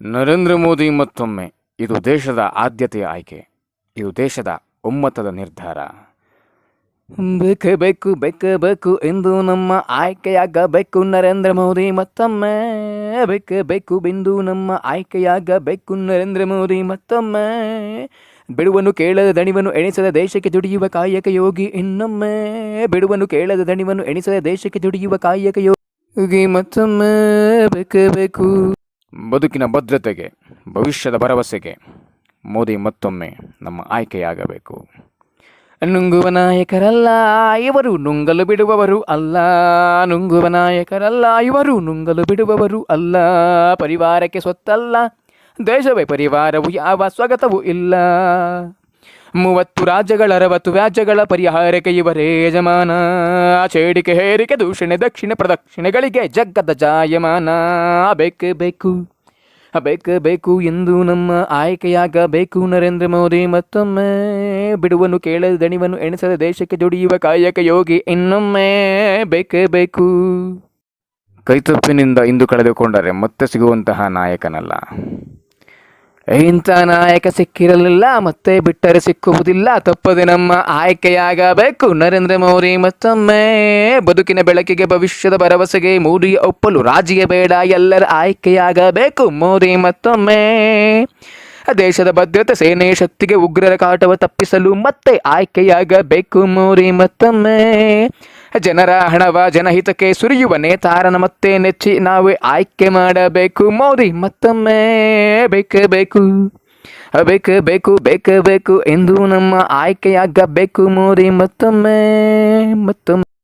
ನರೇಂದ್ರ ಮೋದಿ ಮತ್ತೊಮ್ಮೆ. ಇದು ದೇಶದ ಆದ್ಯತೆಯ ಆಯ್ಕೆ. ಇದು ದೇಶದ ಒಮ್ಮತದ ನಿರ್ಧಾರ. ಬೇಕು ಬೇಕು ಬೇಕು ಬೇಕು ಎಂದು ನಮ್ಮ ಆಯ್ಕೆಯಾಗಬೇಕು ನರೇಂದ್ರ ಮೋದಿ ಮತ್ತೊಮ್ಮೆ. ಬೇಕು ಬೇಕು ಬಿಂದು ನಮ್ಮ ಆಯ್ಕೆಯಾಗಬೇಕು ನರೇಂದ್ರ ಮೋದಿ ಮತ್ತೊಮ್ಮೆ. ಬಿಡುವನು ಕೇಳದ ದಣಿವನು ಎಣಿಸದ ದೇಶಕ್ಕೆ ದುಡಿಯುವ ಕಾಯಕ ಯೋಗಿ ಇನ್ನೊಮ್ಮೆ. ಬಿಡುವನು ಕೇಳದ ದಣಿವನು ಎಣಿಸದ ದೇಶಕ್ಕೆ ದುಡಿಯುವ ಕಾಯಕ ಯೋಗಿ ಮತ್ತೊಮ್ಮೆ. ಬೇಕು ಬೇಕು. ಬದುಕಿನ ಭದ್ರತೆಗೆ, ಭವಿಷ್ಯದ ಭರವಸೆಗೆ ಮೋದಿ ಮತ್ತೊಮ್ಮೆ ನಮ್ಮ ಆಯ್ಕೆಯಾಗಬೇಕು. ನುಂಗುವ ನಾಯಕರಲ್ಲ, ಇವರು ನುಂಗಲು ಬಿಡುವವರು ಅಲ್ಲ. ನುಂಗುವ ನಾಯಕರಲ್ಲ, ಇವರು ನುಂಗಲು ಬಿಡುವವರು ಅಲ್ಲ. ಪರಿವಾರಕ್ಕೆ ಸ್ವತ್ತಲ್ಲ, ದೇಶವೇ ಪರಿವಾರವು, ಯಾವ ಸ್ವಾಗತವೂ ಇಲ್ಲ. ಮೂವತ್ತು ರಾಜ್ಯಗಳ ಅರವತ್ತು ವ್ಯಾಜ್ಯಗಳ ಪರಿಹಾರಕ್ಕೆ ಇವರೇ ಯಜಮಾನ. ಚೇಡಿಕೆ ಹೇರಿಕೆ ದೂಷಣೆ ದಕ್ಷಿಣ, ಪ್ರದಕ್ಷಿಣೆಗಳಿಗೆ ಜಗ್ಗದ ಜಾಯಮಾನ. ಬೇಕು ಬೇಕು ಬೇಕು ಎಂದು ನಮ್ಮ ಆಯ್ಕೆಯಾಗಬೇಕು. ನರೇಂದ್ರ ಮೋದಿ ಮತ್ತೊಮ್ಮೆ ಬಿಡುವನು ಕೇಳದ ದಣಿವನ್ನು ಎಣಿಸದ ದೇಶಕ್ಕೆ ದುಡಿಯುವ ಕಾಯಕ ಯೋಗಿ ಇನ್ನೊಮ್ಮೆ ಬೇಕು ಬೇಕು. ಕೈತಪ್ಪಿನಿಂದ ಇಂದು ಕಳೆದುಕೊಂಡರೆ ಮತ್ತೆ ಸಿಗುವಂತಹ ನಾಯಕನಲ್ಲ. ಇಂಥ ನಾಯಕ ಸಿಕ್ಕಿರಲಿಲ್ಲ, ಮತ್ತೆ ಬಿಟ್ಟರೆ ಸಿಕ್ಕುವುದಿಲ್ಲ. ತಪ್ಪದೆ ನಮ್ಮ ಆಯ್ಕೆಯಾಗಬೇಕು. ನರೇಂದ್ರ ಮೋದಿ ಮತ್ತೊಮ್ಮೆ ಬದುಕಿನ ಬೆಳಕಿಗೆ, ಭವಿಷ್ಯದ ಭರವಸೆಗೆ ಮೋದಿ ಒಪ್ಪಲು ರಾಜಿಯ ಬೇಡ, ಎಲ್ಲರ ಆಯ್ಕೆಯಾಗಬೇಕು. ಮೋದಿ ಮತ್ತೊಮ್ಮೆ ದೇಶದ ಭದ್ರತೆ, ಸೇನೆಯ ಶಕ್ತಿಗೆ ಉಗ್ರರ ಕಾಟವ ತಪ್ಪಿಸಲು ಮತ್ತೆ ಆಯ್ಕೆಯಾಗಬೇಕು. ಮೋರಿ ಮತ್ತೊಮ್ಮೆ ಜನರ ಹಣವ ಜನಹಿತಕ್ಕೆ ಸುರಿಯುವ ನೇತಾರನ ಮತ್ತೆ ನೆಚ್ಚಿ ನಾವೇ ಆಯ್ಕೆ ಮಾಡಬೇಕು. ಮೋದಿ, ಮತ್ತೊಮ್ಮೆ ಬೇಕೇ ಬೇಕು ಬೇಕು ಬೇಕು, ಬೇಕೇ ಬೇಕು ಎಂದು ನಮ್ಮ ಆಯ್ಕೆಯಾಗಬೇಕು. ಮೋದಿ, ಮತ್ತೊಮ್ಮೆ ಮತ್ತೊಮ್ಮೆ.